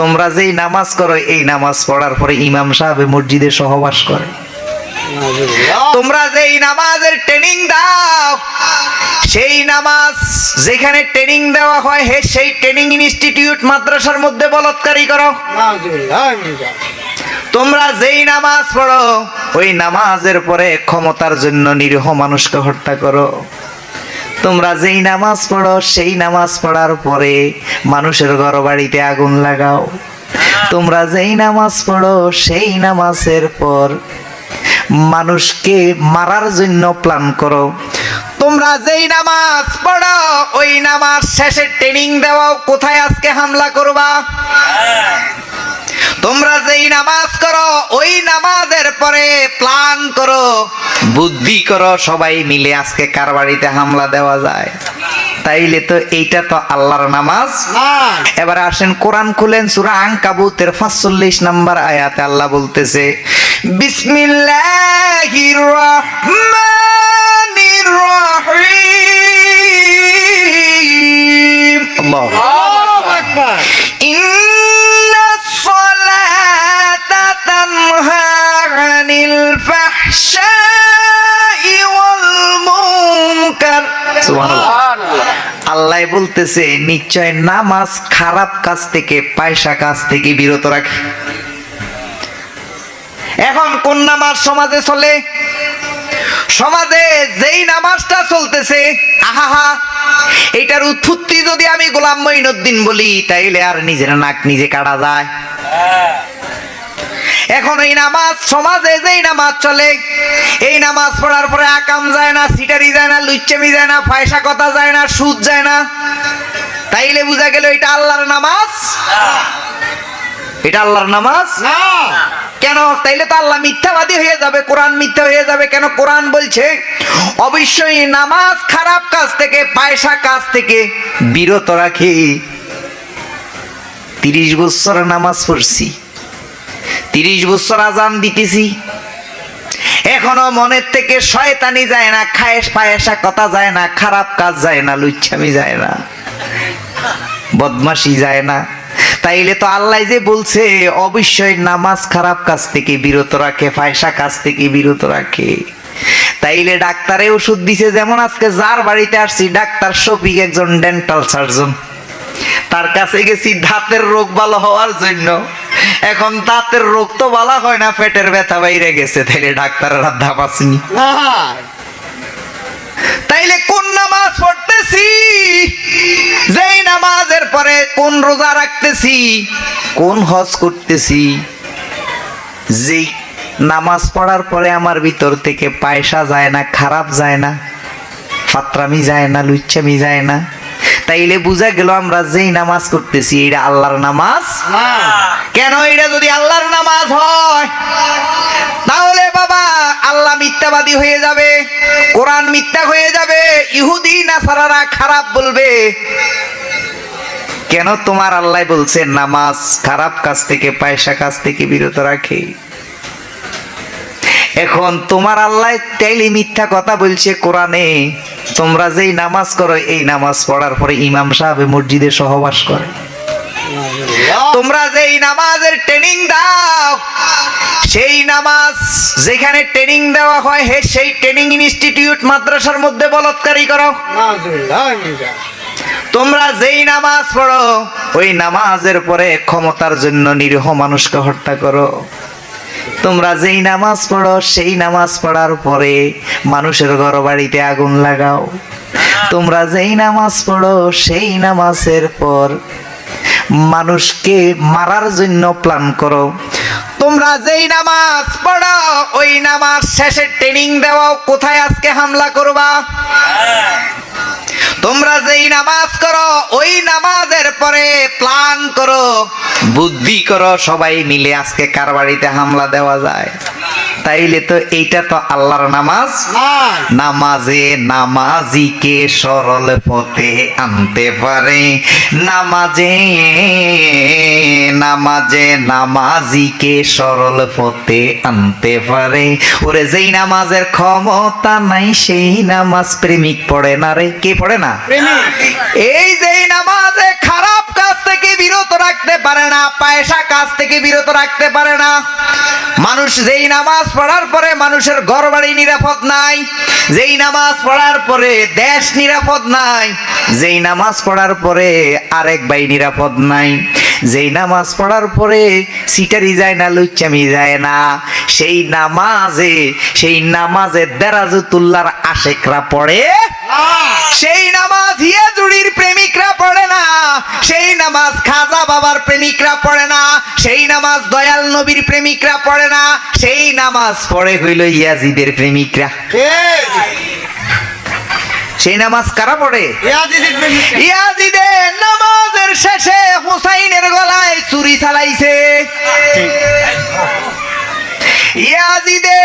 তোমরা যেই নামাজ করো, এই নামাজ পড়ার পরে ইমাম সাহেব মসজিদে সহবাস করে। তোমরা যেই নামাজের ট্রেনিং দাও, সেই নামাজ যেখানে ট্রেনিং দেওয়া হয়, হে সেই ট্রেনিং ইনস্টিটিউট মাদ্রাসার মধ্যে বলৎকারী করো। তোমরা যেই নামাজ পড়ো, ওই নামাজের পরে ক্ষমতার জন্য নিরীহ মানুষকে হত্যা করো। তোমরা যেই নামাজ পড়ো, সেই নামাজ পড়ার পরে মানুষের ঘর বাড়িতে আগুন লাগাও। তোমরা যেই নামাজ পড়ো, সেই নামাজের পর মানুষকে মারার জন্য প্ল্যান করো। তোমরা যেই নামাজ পড়ো, ওই নামাজ শেষে ট্রেনিং দেওয়াও। কোথায় আজকে হামলা করবা? তোমরা যেই নামাজ করো ওই নামাজের পরে প্ল্যান করো বুদ্ধি করো সবাই মিলে আজকে কার বাড়িতে হামলা দেওয়া যায়। তাইলে তো এইটা তো আল্লাহর নামাজ। এবার আসেন কোরআন খুলেন সূরা আনকাবুতের 45 নাম্বার আয়াতে আল্লাহ বলতেছে বিসমিল্লাহির রহমানির রহিম। আল্লাহ إن الفحشاء والمنكر سبحان الله আল্লাহ বলতেছে নিশ্চয় নামাজ খারাপ কাজ থেকে পয়সা কাজ থেকে বিরত রাখে এখন কোন নামাজ সমাজে চলে সমাজে যেই নামাজটা চলতেছে আহাহা এটার উৎপত্তি যদি আমি গোলাম মঈনুদ্দিন বলি তাইলে আর নিজের নাক নিজে কাটা যায় এখন এই নামাজ সমাজে যেই নামাজ চলে এই নামাজ পড়ার পরে আকাম যায় না সিটারি যায় না লুচ্চামি যায় না পয়সা কথা যায় না সুদ যায় না। তাইলে বোঝা গেল এটা আল্লাহর নামাজ? এটা আল্লাহর নামাজ? কেন? তাইলে তো আল্লাহ মিথ্যাবাদী হয়ে যাবে কোরআন মিথ্যা হয়ে যাবে কেন কোরআন বলছে? অবশ্যই নামাজ খারাপ কাজ থেকে পয়সা কাজ থেকে বিরত রাখে। তিরিশ বছর নামাজ পড়ছি। তিরিশ বছর আজান দিতেছি। এখনও মনের থেকে শয়তানি যায় না খায়েস পায়েসা কথা যায় না, খারাপ কাজ যায় না, লুচ্ছামি যায় না, বদমাশি যায় না। তাইলে তো আল্লাহ যে বলছে, অবশ্যই নামাজ খারাপ কাজ থেকে বিরত রাখে ফায়সা কাজ থেকে বিরত রাখে। তাইলে ডাক্তারে ওষুধ দিছে, যেমন আজকে যার বাড়িতে আসছি, ডাক্তার শফিক একজন ডেন্টাল সার্জন তার কাছে গেছি, দাঁতের রোগ ভালো হওয়ার জন্য। এখন দাঁতের রোগ তো ভালো হয় না পেটের ব্যথা বাইরে গেছে তাইলে ডাক্তারের ধাপ আসেনি। তাইলে কোন নামাজ পড়তেছি? যেই নামাজের পরে কোন রোজা রাখতেছি? কোন হজ করতেছি? যেই নামাজ পড়ার পরে আমার ভিতর থেকে পয়সা যায় না খারাপ যায় না ফাত্রামি যায় না লুচ্চামি যায় না তাইলে বুঝা গেল আমরা যেই নামাজ করতেছি এটা আল্লাহর নামাজ? কেন এটা যদি আল্লাহর নামাজ হয়? তাহলে বাবা আল্লাহ মিথ্যাবাদী হয়ে যাবে কোরআন মিথ্যা হয়ে যাবে ইহুদি নাসারারা খারাপ বলবে। কেন তোমার আল্লাহ বলছে নামাজ খারাপ কাজ থেকে পয়সা কাজ থেকে বিরত রাখে? এখন তোমার আল্লাহ তাইলে মিথ্যা কথা বলছে কোরআনে। তোমরা যেই নামাজ করো এই নামাজ পড়ার পরে ইমাম সাহেব মসজিদে সহবাস করে। তোমরা যেই নামাজের ট্রেনিং দাও সেই নামাজ যেখানে ট্রেনিং দেওয়া হয় হে সেই ট্রেনিং ইনস্টিটিউট মাদ্রাসার মধ্যে বলৎকারী করো। তোমরা যেই নামাজ পড়ো ওই নামাজের পরে ক্ষমতার জন্য নিরীহ মানুষকে হত্যা করো। তোমরা যেই নামাজ পড়ো, সেই নামাজ পড়ার পরে মানুষের ঘর বাড়িতে আগুন লাগাও। তোমরা যেই নামাজ পড়ো, সেই নামাজের পর মানুষকে মারার জন্য প্ল্যান করো। তোমরা যেই নামাজ পড়ো, ওই নামাজ শেষে ট্রেনিং দেওয়াও। কোথায় আজকে হামলা করবা? তোমরা যেই নামাজ করো ওই নামাজের পরে প্ল্যান করো বুদ্ধি করো সবাই মিলে আজকে কার বাড়িতে হামলা দেওয়া যায়। তাইলে তো এইটা তো আল্লাহর নামাজ। নামাজে নামাজিকে সরল পথে আনতে পারে। নামাজে নামাজে নামাজিকে সরল পথে আনতে পারে। ওরে যেই নামাজের ক্ষমতা নাই সেই নামাজ প্রেমিক পড়ে না রে। কে পড়ে না? এই যে নামাজে খারাপ কাজ থেকে বিরত রাখতে পারে না পয়সা কাজ থেকে বিরত রাখতে পারে না। মানুষ যেই নামাজ পড়ার পরে মানুষের ঘর বাড়ি নিরাপদ নাই, যেই নামাজ পড়ার পরে দেশ নিরাপদ নাই, যেই নামাজ পড়ার পরে আরেক ভাই নিরাপদ নাই। যেই নামাজ পড়ার পরে সিটারি যায় না, লুচ্চামি যায় না। সেই নামাজে সেই নামাজে দেরাজুতুল্লার আশেকরা পড়ে সেই নামাজ হিয়াজুড়ির প্রেমিকরা পড়ে না। সেই নামাজ খাজা বাবার প্রেমিকরা পড়ে না। সেই নামাজ দয়াল নবীর প্রেমিকরা পড়ে না। সেই নামাজ পড়ে হইল ইয়াজিদের প্রেমিকরা। সেই নামাজ কারা পড়ে? ইয়াজিদের নামাজের শেষে হুসাইনের গলায় চুরি চালাইছে। ইয়াজিদে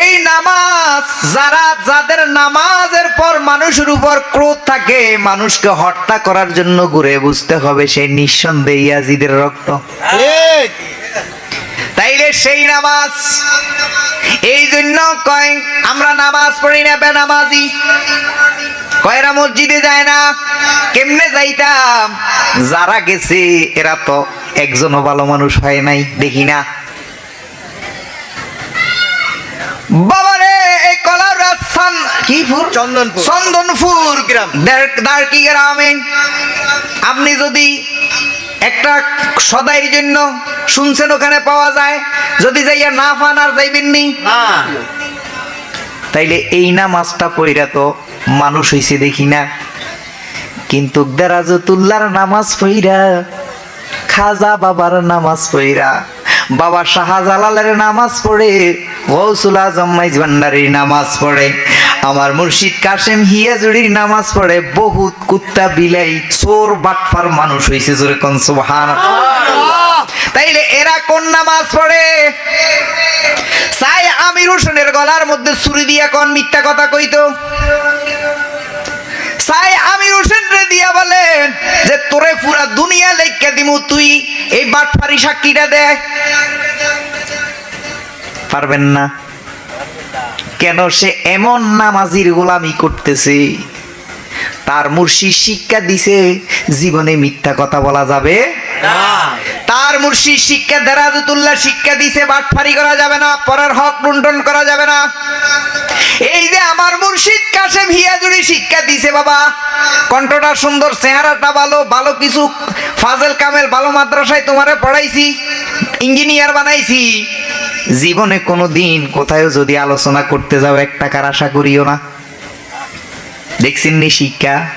এই নামাজ যারা যাদের নামাজের পর মানুষের উপর ক্রোধ থাকে মানুষকে হত্যা করার জন্য ঘুরে বুঝতে হবে সেই নিঃসন্দেহ ইয়াজিদের রক্ত। তাইলে সেই নামাজ। এই জন্য কয় আমরা নামাজ পড়ি না বেনামাজি। কয়রা মসজিদে যায় না? কেমনে যাইতাম? যারা গেছে এরা তো একজনও ভালো মানুষ হয় নাই দেখি না। বাবারে এই কলার রাজস্থান। কি ফুল? চন্দনপুর। চন্দনপুর। গ্রাম। দারকি গ্রামে? আপনি যদি একটা সদাইয়ের জন্য শুনছেন ওখানে পাওয়া যায়। যদি যাইয়া না পান আর যাইবেন নি। তাইলে এই নামাজটা পইরা তো মানুষ হইছে দেখি না। কিন্তু দেরাজতুল্লার নামাজ পইরা খাজা বাবার নামাজ পইরা বাবা শাহজালালের নামাজ পড়ে গৌসুল আজম মাইজ ভান্ডারির নামাজ পড়ে। আমার মুর্শিদ কাশেম হিয়াজুড়ির নামাজ পড়ে বহুত কুত্তা বিলাই চোর বাটফার মানুষ হইছে জোরে কোন সুবহান তাইলে এরা কোন নামাজ পড়ে? সাই আমির হোসেনের গলার মধ্যে ছুরি দিয়া কোন মিথ্যা কথা কইতো? সাই আমির হোসেন রে দিয়া বলেন যে তোরে পুরা দুনিয়া লেখা দিমু, তুই এই বাটপারি সাক্ষীটা দে। পারবেন না। কেন সে এমন নামাজির গোলামি করতেছে? তার মুর্শিদ শিক্ষা দিছে, জীবনে মিথ্যা কথা বলা যাবে তার মুর্শিদ শিক্ষা দেরাজতুল্লাহ শিক্ষা দিছে, বাটফারি করা যাবে না, পরের হক লুণ্ঠন করা যাবে না। এই যে আমার মুর্শিদ কাশেম হিয়াজুরি শিক্ষা দিছে, বাবা। কণ্ঠটা সুন্দর, চেহারাটা ভালো ভালো কিছু, ফাজেল কামেল ভালো মাদ্রাসায় তোমারে পড়াইছি, ইঞ্জিনিয়ার বানাইছি। জীবনে কোনো দিন কোথায় যদি আলোচনা করতে যাও, এক টাকার আশা করিও না। দেখছেন নি শিক্ষা?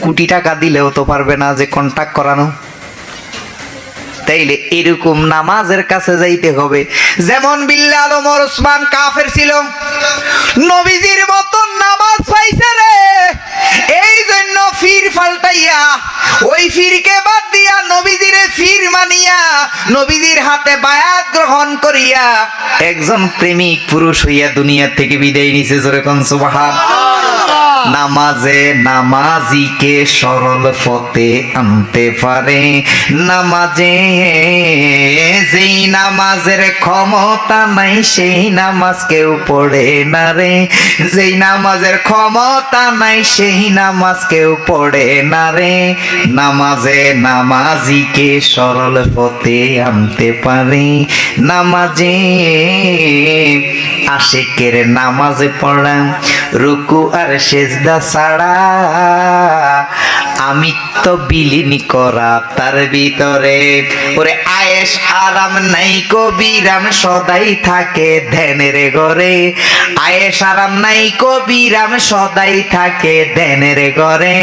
কোটি টাকা দিলেও তো পারবে না যে কন্ট্যাক্ট করানো। তাইলে এরকম নামাজের কাছে যাইতে হবে। যেমন বিল্লাল ওমর ওসমান কাফের ছিল। নবীজির মতন নামাজ পাইছে রে। এই জন্য ফির ফাল্টাইয়া, ওই ফিরকে বাদ দিয়া নবীজিরে ফির মানিয়া, নবীজির হাতে বায়াত গ্রহণ করিয়া একজন প্রেমিক পুরুষ হইয়া দুনিয়া থেকে বিদায় নিছে যেরকম সুবহান। নামাজে নামাজিকে সরল পথে আনতে পারে। নামাজে যেই নামাজের ক্ষমতা নাই, সেই নামাজ কেউ পড়ে না রে। যেই নামাজের ক্ষমতা নাই, সেই নামাজ কেউ পড়ে না রে। নামাজে নামাজিকে সরল পথে আনতে পারে। নামাজে আশেকের নামাজে পড়া, রুকু আর সেজদা ছাড়া আমি তো বিলীন করা তার ভিতরে। ওরে আয়েস আরাম নাই কবিরাম সদাই থাকে ধ্যানের ঘরে। আয়েস আরাম নাই কবিরাম সদাই থাকে ধ্যানের ঘরে।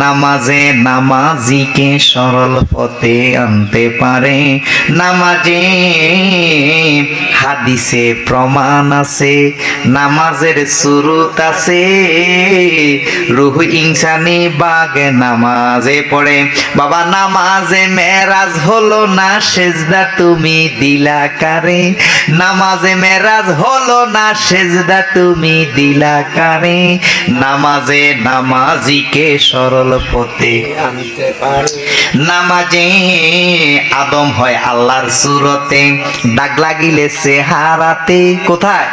নামাজে নামাজিকে সরল পথে আনতে পারে। নামাজে হাদিসে প্রমাণ আছে, নামাজের সুরুত আছে। রুহ ইনসানি বাগে নামাজে পড়ে। বাবা নামাজে মেরাজ হলো না সেজদা তুমি দিলা কারে? নামাজে মেরাজ হলো না সেজদা তুমি দিলা কারে? নামাজে নামাজিকে সরল পথে আনতে পারে। নামাজে আদম হয় আল্লাহর সুরতে দাগ লাগিলে চেহারাতে। কোথায়?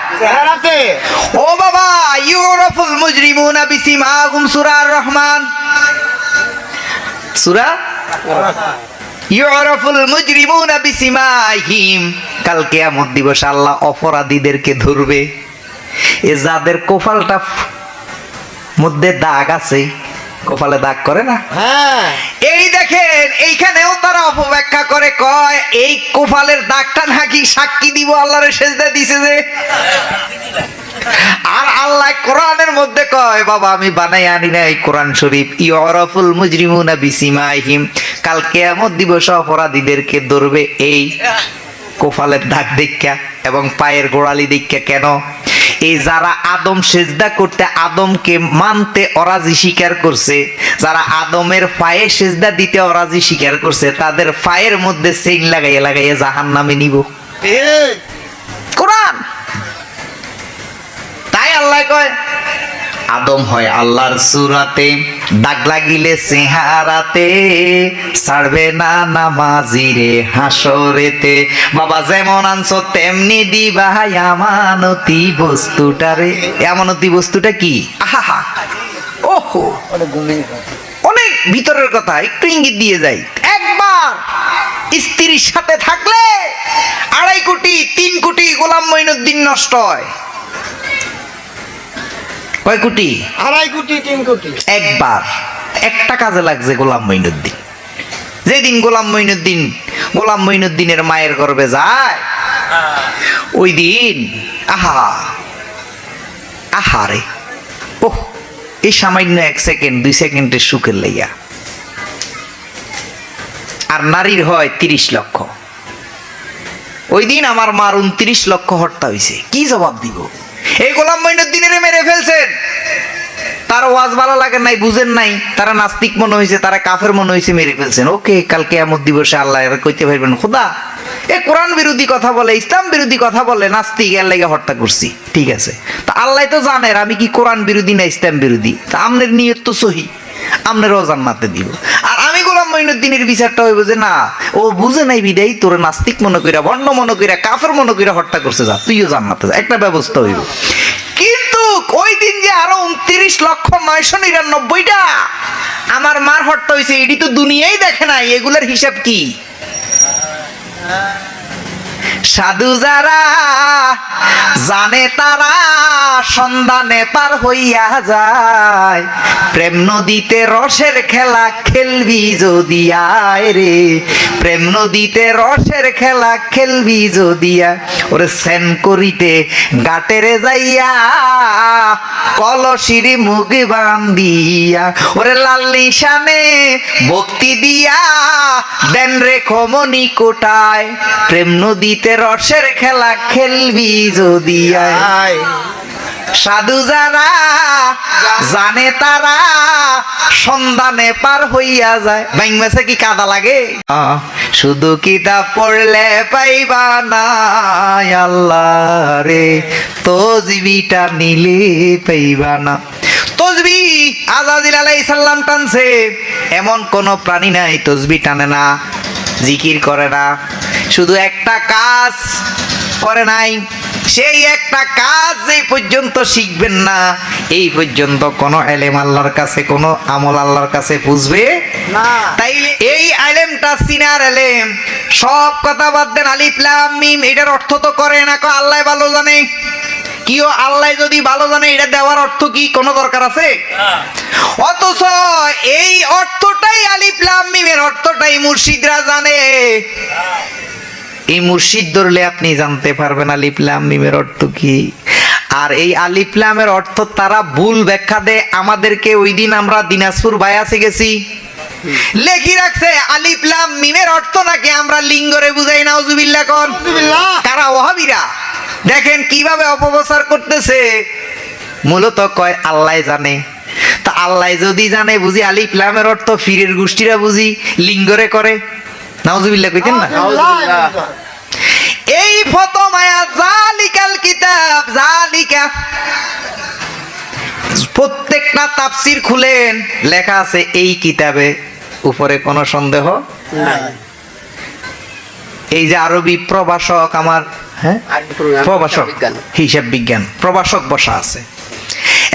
ও বাবা ইউরফুল মুজরিমুনা বিসিমাহুম সূরার রহমান। সুরা? ইউরাফুল মুজরিমুনা বিসিমাহিম কাল কিয়ামত দিবস আল্লাহ অপরাধীদেরকে ধরবে। এ যাদের কোফালটা মধ্যে দাগ আছে কোফালে দাগ করে না? হ্যাঁ। এই দেখেন এইখানেও তারা অপব্যাখ্যা করে কয় এই কোফালের দাগটা নাকি সাক্ষী দিব আল্লাহর সেজদা দিছে যে? আর আল্লাহ কোরআনের মধ্যে কয় বাবা আমি বানাই আনি না এই কোরআন শরীফ। ইয়রফুল মুজরিমুনা বিসিমাহিম কাল কিয়ামত দিবস অপরাধীদেরকে ধরবে এই কোফালের দাগ দেখা এবং পায়ের গোড়ালি দেখা কেন? এই যারা আদম সেজদা করতে আদমকে মানতে অরাজি স্বীকার করছে যারা আদমের পায়ে সেজদা দিতে অরাজি স্বীকার করছে তাদের পায়ের মধ্যে সেন লাগাইয়া লাগাইয়া জাহান নামে নিব কোরআন! আল্লাহ কয়, আদম হয় আল্লাহর সুরাতে, দাগ লাগিলে চেহারাতে, ছাড়বে না নামাজিরে হাসরেতে। বাবা যেমন আনছো তেমনি দিবা আমানতি বস্তুটারে আমানতি বস্তুটা কি? আহা ওহো। অনেক ভিতরের কথা, একটু ইঙ্গিত দিয়ে যাই। একবার স্ত্রীর সাথে থাকলে আড়াই কোটি, তিন কোটি গোলাম মঈনুদ্দিন নষ্ট হয়। কয় কোটি? আড়াই কোটি তিন কোটি। একবার। একটা কাজে লাগছে গোলাম মঈনুদ্দিন। যেদিন গোলাম মঈনুদ্দিন গোলাম মঈনুদ্দিনের মায়ের গর্ভে যায় ওই দিন আহা আহারে ওহ এই সামান্য এক সেকেন্ড দুই সেকেন্ডের সুখের লাইয়া আর নারীর হয় তিরিশ লক্ষ। ওই দিন আমার মার উনত্রিশ লক্ষ হত্যা হয়েছে কি জবাব দিব? এই গোলাম মঈনুদ্দিনের মেরে ফেলছেন। তার ওয়াজ ভালো লাগে নাই, বুঝেন নাই। তারা নাস্তিক মনে হয়েছে তারা কাফের মনে হয়েছে মেরে ফেলছেন। ওকে, কালকে এমন দিবসে আল্লাহ কইতে পারবেন, খোদা। এ কোরআন বিরোধী কথা বলে, ইসলাম বিরোধী কথা বলে, নাস্তিক, এর লাগে হত্যা করছি। ঠিক আছে। তা আল্লাহ তো জানেন আমি কি কোরআন বিরোধী না ইসলাম বিরোধী? তা আমনের নিয়ত তো সহি। আমনেরও জান্নাতে দিব। আর মঈনুদ্দিনের বিচারটা হইব যে না, ও বুঝে নাই বিদায় তোর নাস্তিক মনে কইরা, বর্ণ মনে কইরা, কাফের মনে কইরা হত্যা করছে, যা, তুইও জান্নাতে যা, একটা ব্যবস্থা হইব। কিন্তু ওই দিন যে আরও উনত্রিশ লক্ষ নয়শো নিরানব্বইটা আমার মার হত্যা হয়েছে এটি তো দুনিয়াই দেখে নাই, এগুলার হিসাব কি? সাধু যারা জানে তারা, সন্ধানে পার হইয়া যায়। প্রেম নদীতে রসের খেলা খেলবি যদি আয় রে। প্রেম নদীতে রসের খেলা খেলবি যদি ওরে সেন করিতে গাটেরে যাইয়া কলসিরি মুখ বান্দিয়া ওরে লাল নিশানে ভক্তি দিয়া দেন রে খমনি কোটায়, প্রেম নদীতে রসের খেলা খেলবি যদি আয়। সাধু যারা জানে তারা সন্ধানে পার হইয়া যায়। ব্যাং মেসে কি কাদা লাগে? আহ, শুধু কিতাব পড়লে পাইবা না আল্লাহ রে তো জীবিটা নিলে পাইবা না। তসবি আজাদিল আলাই সাল্লাম টানছে এমন কোন প্রাণী নাই তসবি টানে না জিকির করে না। শুধু একটা কাজ করে নাই সেই একটা কাজ এই পর্যন্ত শিখবেন না। এই পর্যন্ত কোন এলেম আল্লাহর কাছে কোন আমল আল্লাহর কাছে বুঝবে না। তাইলে এই আলেমটা সিনার আলেম। সব কথা বাদ দেন আলিফ লাম মিম এটার অর্থ তো করে না কো আল্লাহ ভালো জানে। কিও আল্লাহ যদি ভালো জানে এটা দেওয়ার অর্থ কি? কোনো দরকার আছে? অথচ এই অর্থটাই আলিফ লাম মিমের অর্থটাই মুর্শিদরা জানে। এই মুর্শিদ ধরলে আপনি জানতে পারবেন আলিফলাম মিমের অর্থ কি। আর এই আলিফলামের অর্থ তারা ভুল ব্যাখ্যা দেয়। আমাদেরকে ওই দিন আমরা দিনাজপুর বায়াসে গেছি। লেখি রাখছে আলিফলাম মিমের অর্থ নাকি আমরা লিঙ্গরে বুঝাই নাউজুবিল্লাহ কন। আলহামদুলিল্লাহ। কারা ওহাবিরা দেখেন কীভাবে অপপ্রচার করতেছে। মূলত কয় আল্লাহ জানে। তা আল্লাহ যদি জানে বুঝি আলিফলামের অর্থ ফিরের গোষ্ঠীরা বুঝি লিঙ্গরে করে। নাউজুবিল্লাহ কইতেন না? এই জালিকাল কিতাব জালিকা। প্রত্যেকটা তাফসির খুলেন লেখা আছে এই কিতাবে উপরে কোনো সন্দেহ নাই। এই যে আরবি প্রভাষক আমার হ্যাঁ? প্রভাষক হিসাব বিজ্ঞান প্রভাষক বসা আছে।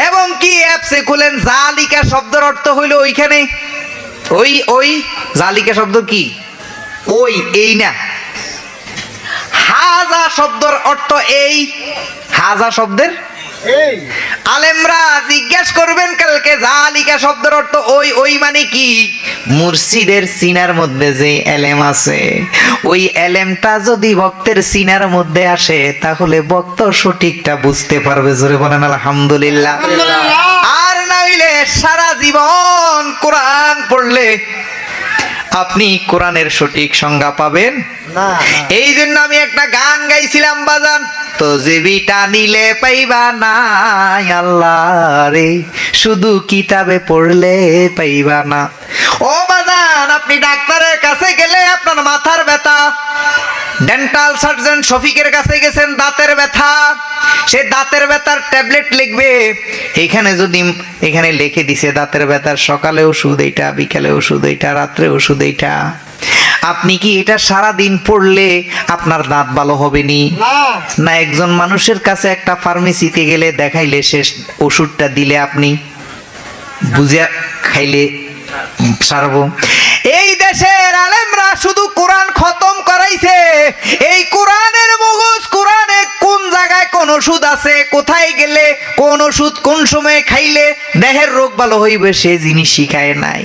এবং কি অ্যাপসে খুলেন? জালিকা শব্দের অর্থ হইল ওইখানে ওই ওই জালিকা শব্দ কি? ওই এই না। হাজা শব্দের অর্থ এই। হাজা শব্দের? আলেমরা জিজ্ঞেস করবেন কালকে জালিকা শব্দের অর্থ ওই ওই মানে কি? মুর্শিদের সিনার মধ্যে যে এলেম আছে ওই এলেমটা যদি ভক্তের সিনার মধ্যে আসে তাহলে ভক্ত সঠিকটা বুঝতে পারবে। জোরে বলেন আলহামদুলিল্লাহ। আর নাইলে সারা জীবন কোরআন পড়লে আপনি কোরআনের সঠিক সংজ্ঞা পাবেন? এই জন্য আমি একটা গান গাইছিলাম বাজান। তো জীবিটা নিলে পাইবা নাই আল্লাহ রে শুধু কিতাবে পড়লে পাইবা না। ও বাজান আপনি ডাক্তারের কাছে গেলে আপনার মাথার ব্যথা। ডেন্টাল সার্জন শফিকের কাছে গেছেন দাঁতের ব্যথা। সে দাঁতের ব্যথার ট্যাবলেট লিখবে। এখানে যদি এখানে লিখে দিছে দাঁতের ব্যথার সকালে ওষুধ এইটা বিকালে ওষুধ এইটা রাত্রে ওষুধ এইটা। আপনি কি এটা সারা দিন পড়লে আপনার দাঁত ভালো হবে নি। না একজন মানুষের কাছে একটা ফার্মেসিতে গেলে দেখাইলে শেষ ওষুধটা দিলে আপনি বুঝে খাইলে সারবো। এই দেশের আলেমরা শুধু কোরআন খতম করাইছে। এই কোরআনের মগজ, কোরআনে কোন জায়গায় কোন ওষুধ আছে, কোথায় গেলে, কোন ওষুধ কোন সময়ে খাইলে দেহের রোগ ভালো হইবে, সে জিনিস শিখায় নাই।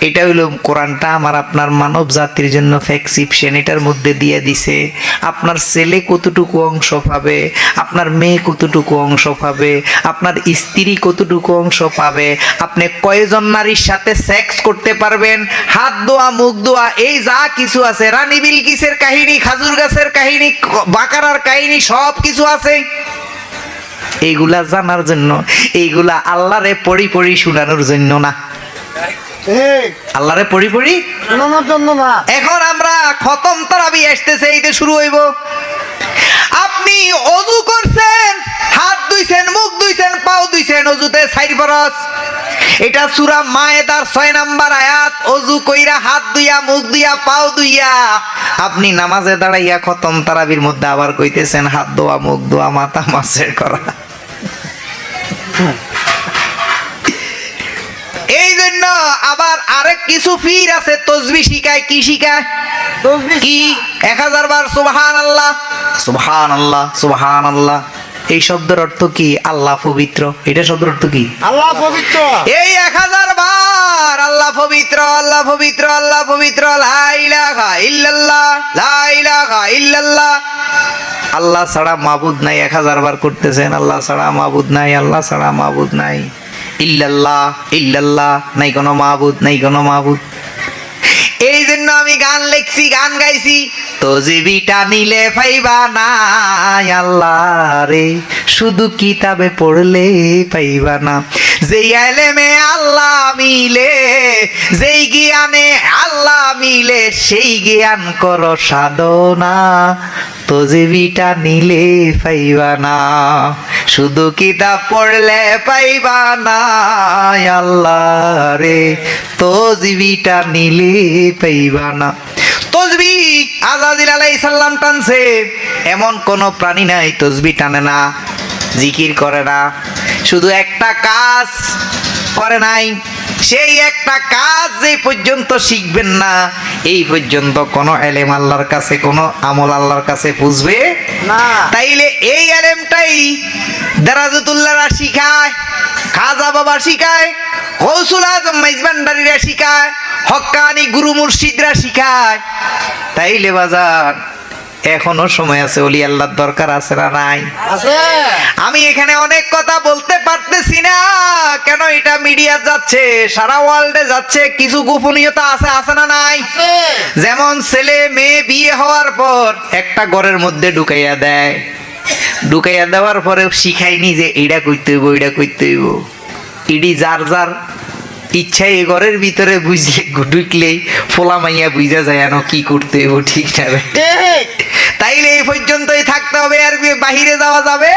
এটা হইল কোরআনটা আমার আপনার মানব জাতির জন্য ফ্যাক্সিপশন এটার মধ্যে দিয়ে দিছে। আপনার ছেলে কতটুকু অংশ পাবে, আপনার মেয়ে কতটুকু অংশ পাবে, আপনার স্ত্রী কতটুকু অংশ পাবে, আপনি কয়জন নারীর সাথে সেক্স করতে পারবেন? হাত দোয়া, মুখ দোয়া, এই যা কিছু আছে, রানী বিলকিসের কাহিনী, খাজুর গাছের কাহিনী, বাকারার কাহিনী সব কিছু আছে। এইগুলা জানার জন্য, এইগুলা আল্লাহরে পড়ি পড়ি শোনানোর জন্য না। আল্লাহরে পড়ি পড়ি? শোনানোর জন্য না। এখন আমরা খতম তারাবি আসতেছে এইতে শুরু হইব। আপনি অজু করছেন হাত ধুইছেন মুখ ধুইছেন পাও ধুইছেন অজুতে সাইড বরস এটা সুরা মায়েদার ছয় নাম্বার আয়াত অজু কইরা হাত দুইয়া মুখ দুইয়া পাও দুইয়া আপনি নামাজে দাঁড়াইয়া খতম তারাবির মধ্যে আবার কইতেছেন হাত ধোয়া মুখ ধোয়া মাথা মাসের করা। এই জন্য আবার আরেক কিছু ফির আছে তসবি শিখায় কি শিখায়? কি? এক হাজার বার সুবহান আল্লাহ সুবহান আল্লাহ সুবহান আল্লাহ এই শব্দের অর্থ কি? আল্লাহ পবিত্র। এটা শব্দের অর্থ কি? আল্লাহ পবিত্র। এই এক হাজার বার আল্লাহ পবিত্র আল্লাহ পবিত্র আল্লাহ পবিত্র। লা ইলাহা ইল্লাল্লাহ লা ইলাহা ইল্লাল্লাহ। আল্লাহ ছাড়া মাবুদ নাই এক হাজার বার করতেছেন। আল্লাহ ছাড়া মাবুদ নাই আল্লাহ ছাড়া মাবুদ নাই। ইল্লাল্লাহ ইল্লাল্লাহ, নাই কোনো মাবুদ, নাই কোনো মাবুদ। এই জন্য আমি গান লিখছি, গান গাইছি। তো জীবিটা নিলে পাইবা না আল্লাহ রে, শুধু কিতাবে পড়লে পাইবা না। যেই এলেমে আল্লাহ মিলে, যেই জ্ঞানে আল্লাহ মিলে, সেই জ্ঞান কর সাধনা। তো জীবিটা নিলে পাইবা না। শুধু কিতাব পড়লে পাইবা না? আল্লাহ রে তো জীবিটা নিলে পাইবা না। তসবি আজাদিল আলাই সাল্লাম টানছে। এমন কোন প্রাণী নাই, তসবি টানে না, জিকির করে না। শুধু একটা কাজ করে নাই সেই একটা কাজ যে পর্যন্ত শিখবেন না। এই পর্যন্ত কোনো এলেম আল্লাহর কাছে কোনো আমল আল্লাহর কাছে বুঝবে না। তাইলে এই আলেমটাই দারাজতুল্লাহরা শিখায় খাজা বাবা শিখায় কৌসুল আজম মেজবান্ডারিরা শিখায় হক্কানি গুরু মুর্শিদরা শিখায়। তাইলে বাজার এখনও সময় আছে অলি আল্লাহর দরকার আছে না নাই? আছে। আমি এখানে অনেক কথা বলতে পারতেছি না। কেন এটা মিডিয়া যাচ্ছে? সারা ওয়ার্ল্ডে যাচ্ছে কিছু গোপনীয়তা আছে আছে না নাই? যেমন ছেলে মেয়ে বিয়ে হওয়ার পর একটা ঘরের মধ্যে ঢুকাইয়া দেয়। ঢুকাইয়া দেওয়ার পরে শিখাইনি যে এইটা করতে হইব এইটা করতে হইব। ইডি যার যার ইচ্ছা এই ঘরের ভিতরে বুঝলে ঢুকলেই ফোলা মাইয়া বুঝা যায় না কি করতে হইব ঠিক না তাইলে এই পর্যন্তই থাকতে হবে আর বাহিরে যাওয়া যাবে?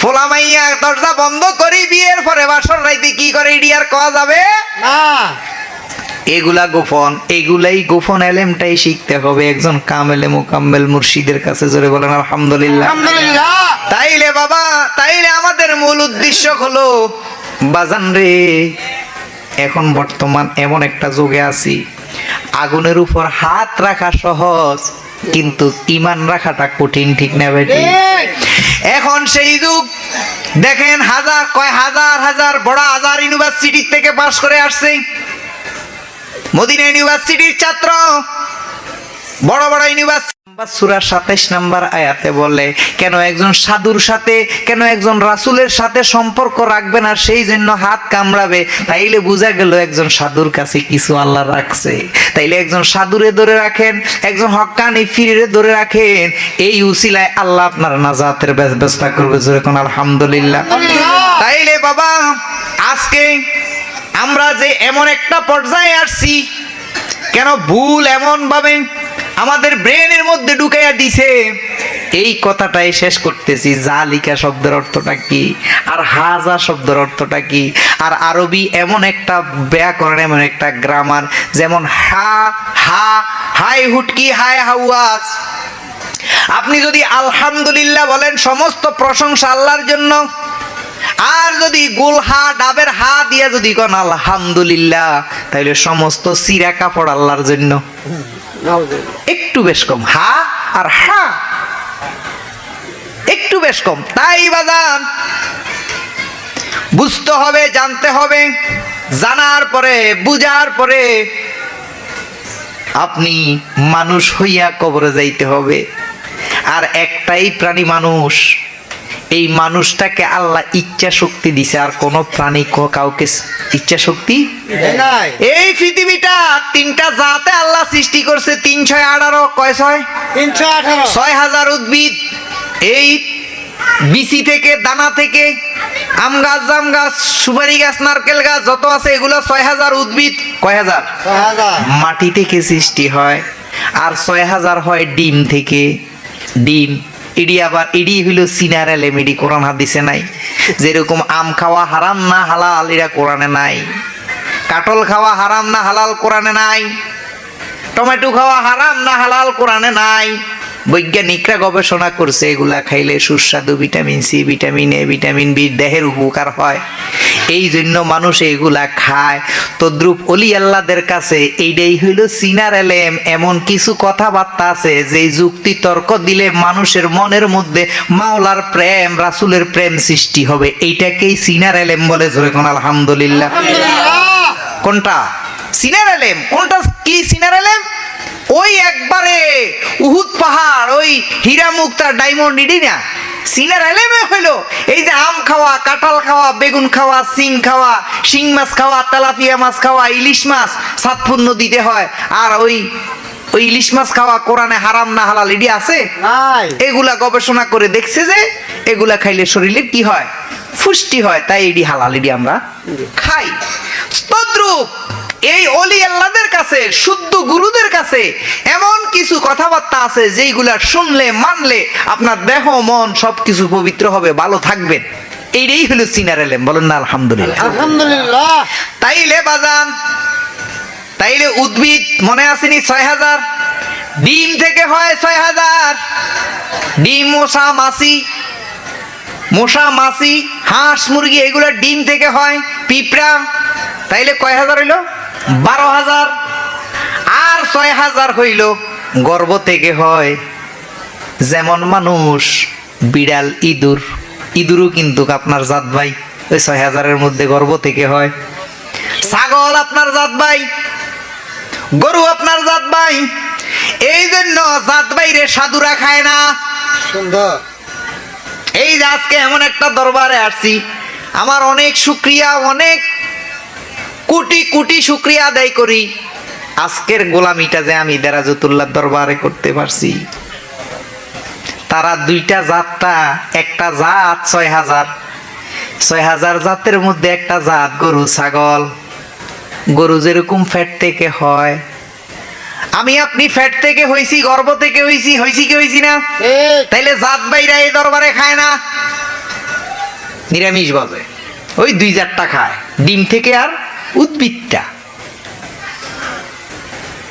ফোলা মাইয়া দরজা বন্ধ করি বিয়ের পরে বাসর রাইতে কি করে ইডি আর কওয়া যাবে? না। এগুলা গোপন এগুলাই গোপন এলেমটাই শিখতে হবে একজন কামেলে মোকাম্মেল মুর্শিদের কাছে জোরে বলেন আলহামদুলিল্লাহ। আলহামদুলিল্লাহ। তাইলে বাবা তাইলে আমাদের মূল উদ্দেশ্য হলো বাজান রে এখন বর্তমান এমন একটা যুগে আছি আগুনের উপর হাত রাখা সহজ। কিন্তু ইমান রাখাটা কঠিন ঠিক না বেটি এখন সেই যুগ দেখেন হাজার কয় হাজার হাজার বড় হাজার ইউনিভার্সিটি থেকে পাশ করে আসছে। মদিনা ইউনিভার্সিটির ছাত্র বড় বড় ইউনিভার্সিটি সুরা সাতাইশ নাম্বার আয়াতে বলে কেন একজন সাধুর সাথে কেন একজন রাসূলের সাথে সম্পর্ক রাখবে না? সেই জন্য হাত কামড়াবে। তাইলে বোঝা গেল একজন সাধুর কাছে কিছু আল্লাহ রাখছে। তাইলে একজন সাধুরে ধরে রাখেন একজন হক্কানি ফিরে ধরে রাখেন। এই উসিলায় আল্লাহ আপনার নাজাতের ব্যব- ব্যবস্থা করবে জোরে কোন আলহামদুলিল্লাহ। তাইলে বাবা আজকে আমরা যে এমন একটা পর্যায়ে আসছি কেন ভুল এমন ভাবে আমাদের ব্রেনের মধ্যে ঢুকাইয়া দিছে। এই কথাটাই শেষ করতেছি। জালিকা শব্দের অর্থটা কি? আর হাজা শব্দের অর্থটা কি? আর আরবি এমন একটা ব্যাকরণ, এমন একটা গ্রামার যেমন হা হা, হাই হুটকি হাই হাওয়াজ আপনি যদি আলহামদুলিল্লাহ বলেন সমস্ত প্রশংসা আল্লাহর জন্য, আর যদি গোল হা, ডাবের হা দিয়ে যদি কোন আলহামদুলিল্লাহ তাহলে সমস্ত সিরা কাপড় আল্লাহর জন্য। একটু বেশ কম, হা আর হা। একটু বেশ কম, তাই বাজান বুঝতে হবে, জানতে হবে, জানার পরে, বুঝার পরে আপনি মানুষ হইয়া কবরে যাইতে হবে। আর একটাই প্রাণী মানুষ এই মানুষটাকে আল্লাহ ইচ্ছা শক্তি দিছে আর কোন প্রাণী ক- কাউকে ইচ্ছা শক্তি নাই। এই পৃথিবীটা তিনটা জাতে আল্লাহ সৃষ্টি করছে তিন ছয় আঠারো কয় ছয়? তিনশো আঠারো। ছয় হাজার উদ্ভিদ। এই বিচি থেকে দানা থেকে আম গাছ জাম গাছ সুপারি গাছ নারকেল গাছ যত আছে এগুলো ছয় হাজার উদ্ভিদ। কয় হাজার। মাটি থেকে সৃষ্টি হয় আর ছয় হাজার হয় ডিম থেকে। ডিম ইডি আবার, ইডি হইল সিনার এলেম ইডি কোরআন হাদিসে নাই। যেরকম আম খাওয়া হারাম না হালাল এরা কোরআনে নাই। কাটল খাওয়া হারাম না হালাল, কোরআনে নাই। টমেটো খাওয়া হারাম না হালাল, কোরআনে নাই। বৈজ্ঞানিকরা গবেষণা করছে এগুলা খাইলে সুস্বাদু vitamin C vitamin A vitamin B দেহের উপকার হয়। এই জন্য মানুষ এগুলা খায়। তদ্রুপ অলি আল্লাদের কাছে এইটাই হইল সিনার এলেম। এমন কিছু কথাবার্তা আছে যে যুক্তি তর্ক দিলে মানুষের মনের মধ্যে মাওলার প্রেম রাসুলের প্রেম সৃষ্টি হবে। এইটাকেই সিনার এলেম বলে জোরে কোন আলহামদুলিল্লাহ। আলহামদুলিল্লাহ। কোনটা? সিনার এলেম। কোনটা কি সিনার এলেম? ওই একবারে উহুদ পাহাড় ওই হীরা মুক্তা ডায়মন্ড ইডি না? সিনার এলেমে হইল। এই যে আম খাওয়া কাঁঠাল খাওয়া বেগুন খাওয়া সিম খাওয়া শিং মাছ খাওয়া তেলাপিয়া মাছ খাওয়া ইলিশ মাছ সাতপুর নদীতে হয়। আর ওই ওই ইলিশ মাছ খাওয়া কোরআনে হারাম না হালাল ইডি আছে? এগুলা গবেষণা করে দেখছে যে এগুলা খাইলে শরীরে কি হয়? পুষ্টি হয় তাই এডি হালাল এডি আমরা খাই। তদ্রুপ এই অলি আল্লাদের কাছে শুদ্ধ গুরুদের কাছে এমন কিছু কথাবার্তা আছে যেইগুলা শুনলে মানলে আপনার দেহ মন সবকিছু পবিত্র হবে ভালো থাকবেন। এইটাই হলো সিনার এলেম বলেন না আলহামদুলিল্লাহ। আলহামদুলিল্লাহ। তাইলে বাজান তাইলে উদ্ভিদ মনে আসেনি ছয় হাজার ডিম থেকে হয় ছয় হাজার ডিম মশা মাছি মশা মাছি হাঁস মুরগি এগুলো ডিম থেকে হয় পিঁপড়া। তাইলে কয় হাজার হইল? বারো হাজার। আর ছয় হাজার হইল গর্ব থেকে হয়। যেমন মানুষ বিড়াল ইঁদুর। ইঁদুরও কিন্তু আপনার জাত ভাই ওই ছয় হাজারের মধ্যে গর্ব থেকে হয়। ছাগল আপনার জাত ভাই গরু আপনার জাত ভাই এই জন্য জাত বাইরে সাধুরা খায় না। সুন্দর। এই যে আজকে এমন একটা দরবারে আসছি আমার অনেক শুক্রিয়া অনেক কোটি কোটি শুক্রিয়া আদায় করি। আজকের গোলামিটা যে আমি দেরাজতুল্লাহ দরবারে করতে পারছি। তারা দুইটা জাতটা একটা জাত ছয় হাজার। ছয় হাজার জাতের মধ্যে একটা জাত গরু ছাগল। গরু যেরকম ফ্যাট থেকে হয়। আমি আপনি ফ্যাট থেকে হইছি গর্ভ থেকে হইছি হইছি কি হইছি না? তাইলে জাত বাইরা এই দরবারে খায় না। নিরামিষ বাজে। ওই দুই জাতটা খায়। ডিম থেকে আর উদ্ভিদটা।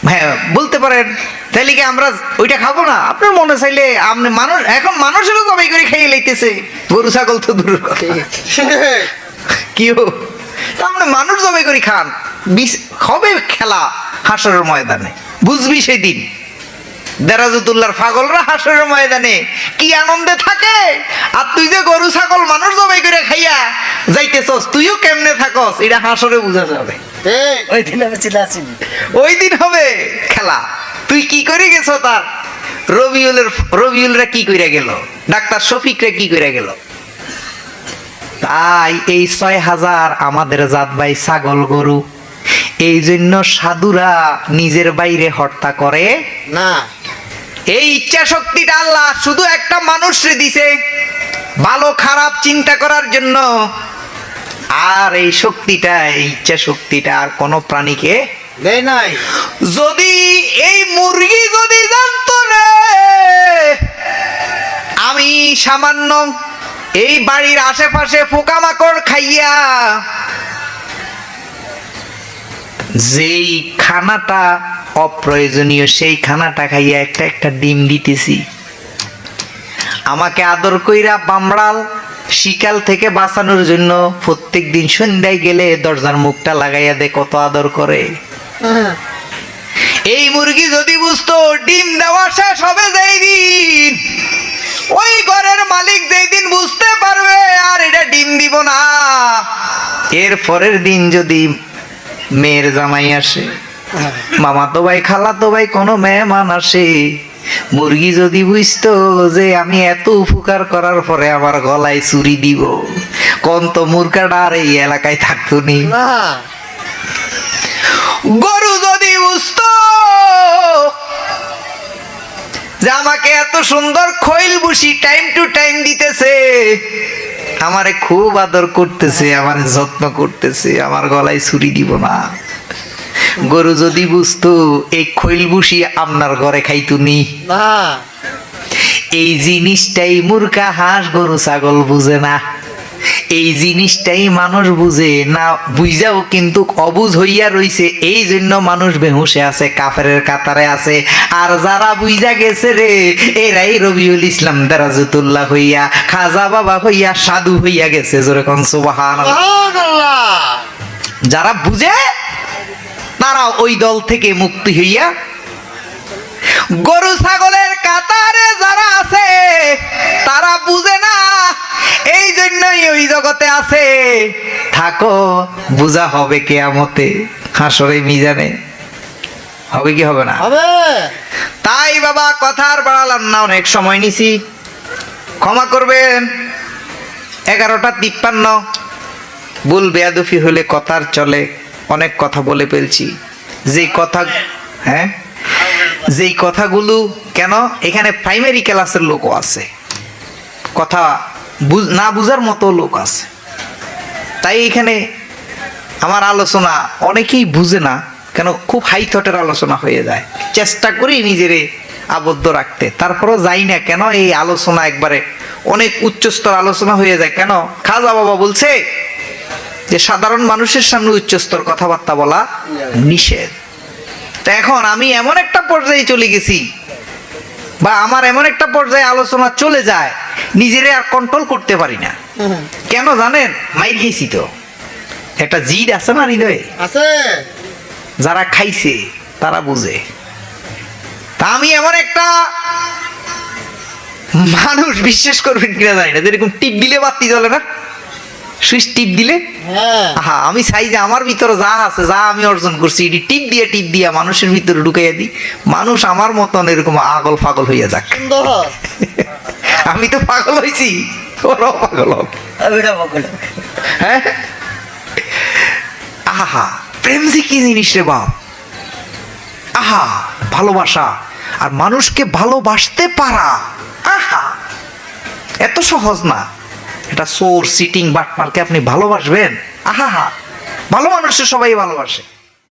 হ্যাঁ বলতে পারেন, তাইলে কি আমরা ওইটা খাব না? আপনার মনে চাইলে আপনি মানুষ, এখন মানুষেরও জবাই করে খেয়ে লাইতেছে। গরু, ছাগল তো দূর কি আপনি মানুষ জবাই করে খান। হবে খেলা হাসরের ময়দানে। বুঝবি সেদিন। দেরাজুতুল্লার পাগলরা হাসরের ময়দানে কি আনন্দে থাকে? আর তুই যে গরু ছাগল মানুষ জবাই করে খাইয়া যাইতেছস তুইও কেমনে থাকস? এটা হাসরে বুঝা যাবে। ওই দিন আমি চিল্লাছিনি ওই দিন হবে খেলা। তুই কি করে গেছ তার? রবিউলের রবিউলরা কি কইরা গেল? ডাক্তার শফিকরা কি কইরা গেল? তাই এই ছয় হাজার আমাদের জাত ভাই ছাগল গরু এই জন্য সাধুরা নিজের বাইরে হত্যা করে না। এই ইচ্ছা শক্তিটা আল্লাহ শুধু একটা মানুষরে দিছে। ভালো খারাপ চিন্তা করার জন্য। আর এই শক্তিটা এই ইচ্ছা শক্তিটা আর কোনো প্রাণীকে দেয় নাই। যদি এই মুরগি যদি জানতো রে আমি সামান্য এই বাড়ির আশেপাশে পোকামাকড় খাইয়া যেই খানাটা অপ্রয়োজনীয় সেই খানাটা খাইয়া একটা একটা ডিম দিতেছি। আমাকে আদর কইরা বামড়াল শিকাল থেকে বাঁচানোর জন্য প্রত্যেক দিন সন্ধ্যায় গেলে দরজার মুখটা লাগাইয়া দে কত আদর করে। এই মুরগি যদি বুঝতো ডিম দেওয়া শেষ হবে যেই দিন ওই ঘরের মালিক যেই দিন বুঝতে পারবে আর এটা ডিম দিব না। এর পরের দিন যদি মেয়ের জামাই আসে মামা তো ভাই খালা তো ভাই কোনো মেহমান আসে। মুরগি যদি বুঝতো যে আমি এত উপকার করার পরে আমার গলায় চুরি দিব কোন তো মুরগাটা আর এই এলাকায় থাকতো নি। গরু যদি বুঝতো যে আমাকে এত সুন্দর খৈল বুসি টাইম টু টাইম দিতেছে আমারে খুব আদর করতেছে আমার যত্ন করতেছে আমার গলায় ছুরি দিব না। গরু যদি বুঝতো এই খৈল বুসি আপনার ঘরে খাইতুনি। না। এই জিনিসটাই মূর্খা হাঁস গরু ছাগল বুঝে না। এই জিনিসটাই মানুষ বুঝে না বুঝাও কিন্তু অবুজ হইয়া রইছে এই জন্য মানুষ বেহুশে আছে কাফের কাতারে আছে। আর যারা বুঝা গেছে রে এরাই রবিউল ইসলাম দারাজুতুল্লাহ হইয়া খাজা বাবা হইয়া সাধু হইয়া গেছে যেরকম সুবহানাল্লাহ। যারা বুঝে তারা ওই দল থেকে মুক্তি হইয়া গরু ছাগলের কাতারে যারা আছে তারা বুঝে না এই জন্যই ওই জগতে আছে। থাকো বুঝা হবে কেয়ামতে হাসরে মিজানে। হবে কি হবে না? হবে। তাই বাবা কথার বাড়ালাম না অনেক সময় নিছি। ক্ষমা করবেন। এগারোটা তিপ্পান্ন। ভুল বেয়াদুফি হলে কথার চলে। অনেক কথা বলে ফেলছি। যেই কথা হ্যাঁ? যেই কথাগুলো কেন? এখানে প্রাইমারি ক্লাসের লোকও আছে। কথা না বুঝার মতো লোক আছে। তাই এখানে আমার আলোচনা অনেকেই বুঝে না, কেন খুব হাই থটের আলোচনা হয়ে যায়। চেষ্টা করি নিজেরে আবদ্ধ রাখতে। তারপরও যাই না কেন এই আলোচনা একবারে অনেক উচ্চস্তর আলোচনা হয়ে যায়। কেন? খাজা বাবা বলছে যে সাধারণ মানুষের সামনে উচ্চস্তর কথাবার্তা বলা নিষেধ। তো এখন আমি এমন একটা পর্যায়ে চলে গেছি বা আমার এমন একটা পর্যায়ে আলোচনা চলে যায় নিজেরে আর কন্ট্রোল করতে পারি না। কেন জানেন? মাইর খেয়েছি তো। একটা জিদ আছে না হৃদয়ে? আছে। যারা খাইছে তারা বুঝে। তা আমি এমন একটা মানুষ বিশ্বাস করবেন কিনা জানি না যেরকম টিপ দিলে বাতি জ্বলে না? সুইচ টিপ দিলে? হ্যাঁ। আমি চাই যে আমার ভিতরে যা আছে যা আমি অর্জন করছি এটি টিপ দিয়ে টিপ দিয়া মানুষের ভিতরে ঢুকাইয়া দিই। মানুষ আমার মতন এরকম আগল পাগল হইয়া যাক। আমি তো পাগল হয়েছি ওরাও পাগল হোক হ্যাঁ? আহা প্রেম যে কি জিনিস রে বাপ? আহা ভালোবাসা। আর মানুষকে ভালোবাসতে পারা। আহা এত সহজ না। এটা সোর সিটিং বাটপালকে আপনি ভালোবাসবেন? আহা হা ভালো মানুষের সবাই ভালোবাসে।